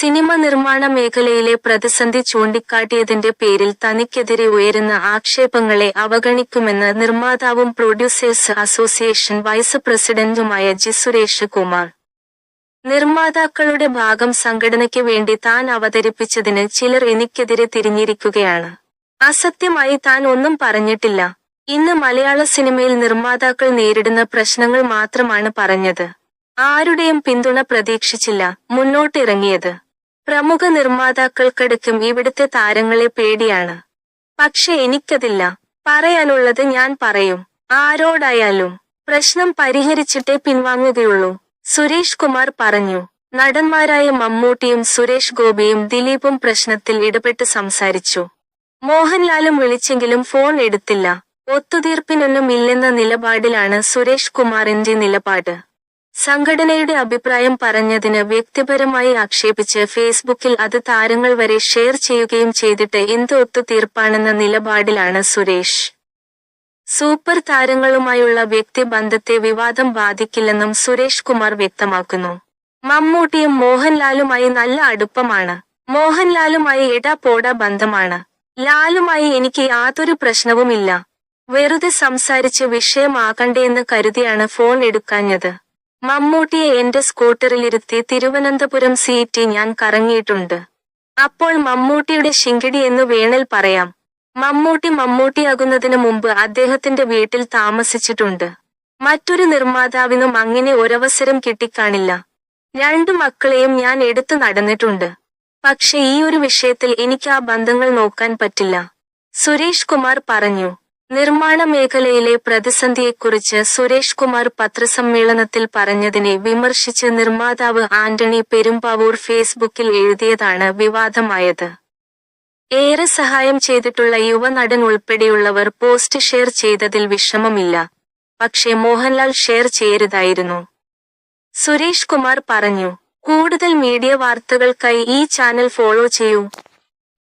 Cinema നിർമ്മാണ മേഖലയിലെ പ്രതിസന്ധി ചൂണ്ടിക്കാട്ടിയതിന്റെ പേരിൽ തനിക്കെതിരെ ഉയരുന്ന ആക്ഷേപങ്ങളെ അവഗണിക്കുമെന്ന് നിർമ്മാതാവും പ്രൊഡ്യൂസേഴ്സ് അസോസിയേഷൻ വൈസ് പ്രസിഡന്റുമായ ജി സുരേഷ് കുമാർ. നിർമ്മാതാക്കളുടെ ഭാഗം സംഘടനയ്ക്ക് വേണ്ടി താൻ അവതരിപ്പിച്ചതിന് ചിലർ എനിക്കെതിരെ തിരിഞ്ഞിരിക്കുകയാണ്. അസത്യമായി താൻ ഒന്നും പറഞ്ഞിട്ടില്ല. ഇന്ന് മലയാള സിനിമയിൽ നിർമ്മാതാക്കൾ നേരിടുന്ന പ്രശ്നങ്ങൾ മാത്രമാണ് പറഞ്ഞത്. ആരുടെയും പിന്തുണ പ്രതീക്ഷിച്ചില്ല. മുന്നോട്ടിറങ്ങിയത്. പ്രമുഖ നിർമ്മാതാക്കൾക്കടുക്കും ഇവിടുത്തെ താരങ്ങളെ പേടിയാണ്. പക്ഷെ എനിക്കതില്ല. പറയാനുള്ളത് ഞാൻ പറയും. ആരോടായാലും. പ്രശ്നം പരിഹരിച്ചിട്ടേ പിൻവാങ്ങുകയുള്ളൂ. സുരേഷ് കുമാർ പറഞ്ഞു. നടന്മാരായ മമ്മൂട്ടിയും സുരേഷ് ഗോപിയും ദിലീപും പ്രശ്നത്തിൽ ഇടപെട്ട് സംസാരിച്ചു. മോഹൻലാലും വിളിച്ചെങ്കിലും ഫോൺ എടുത്തില്ല. ഒത്തുതീർപ്പിനൊന്നും ഇല്ലെന്ന നിലപാടിലാണ് സുരേഷ് കുമാറിന്റെ നിലപാട്. സംഘടനയുടെ അഭിപ്രായം പറഞ്ഞതിന് വ്യക്തിപരമായി ആക്ഷേപിച്ച് ഫേസ്ബുക്കിൽ അത് താരങ്ങൾ വരെ ഷെയർ ചെയ്യുകയും ചെയ്തിട്ട് എന്ത് ഒത്തുതീർപ്പാണെന്ന നിലപാടിലാണ് സുരേഷ്. സൂപ്പർ താരങ്ങളുമായുള്ള വ്യക്തിബന്ധത്തെ വിവാദം ബാധിക്കില്ലെന്നും സുരേഷ് കുമാർ വ്യക്തമാക്കുന്നു. മമ്മൂട്ടിയും മോഹൻലാലുമായി നല്ല അടുപ്പമാണ്. മോഹൻലാലുമായി എടാ പോടാ ബന്ധമാണ്. ലാലുമായി എനിക്ക് യാതൊരു പ്രശ്നവുമില്ല. വെറുതെ സംസാരിച്ച് വിഷയമാകണ്ടേന്ന് കരുതിയാണ് ഫോൺ എടുക്കാഞ്ഞത്. മമ്മൂട്ടിയെ എന്റെ സ്കൂട്ടറിലിരുത്തി തിരുവനന്തപുരം സീറ്റി ഞാൻ കറങ്ങിയിട്ടുണ്ട്. അപ്പോൾ മമ്മൂട്ടിയുടെ ശിങ്കിടി എന്ന് വേണൽ പറയാം. മമ്മൂട്ടി മമ്മൂട്ടിയാകുന്നതിന് മുമ്പ് അദ്ദേഹത്തിന്റെ വീട്ടിൽ താമസിച്ചിട്ടുണ്ട്. മറ്റൊരു നിർമ്മാതാവിനും അങ്ങനെ ഒരവസരം കിട്ടിക്കാണില്ല. രണ്ടു മക്കളെയും ഞാൻ എടുത്തു നടന്നിട്ടുണ്ട്. പക്ഷെ ഈ ഒരു വിഷയത്തിൽ എനിക്ക് ആ ബന്ധങ്ങൾ നോക്കാൻ പറ്റില്ല. സുരേഷ് കുമാർ പറഞ്ഞു നിർമ്മാണ മേഖലയിലെ പ്രതിസന്ധിയെക്കുറിച്ച് സുരേഷ് കുമാർ പത്രസമ്മേളനത്തിൽ പറഞ്ഞതിനെ വിമർശിച്ച് നിർമ്മാതാവ് ആന്റണി പെരുമ്പാവൂർ ഫേസ്ബുക്കിൽ എഴുതിയതാണ് വിവാദമായത്. ഏറെ സഹായം ചെയ്തിട്ടുള്ള യുവനടൻ ഉൾപ്പെടെയുള്ളവർ പോസ്റ്റ് ഷെയർ ചെയ്തതിൽ വിഷമമില്ല. പക്ഷേ മോഹൻലാൽ ഷെയർ ചെയ്യരുതായിരുന്നു. സുരേഷ് കുമാർ പറഞ്ഞു കൂടുതൽ മീഡിയ വാർത്തകൾക്കായി ഈ ചാനൽ ഫോളോ ചെയ്യൂ.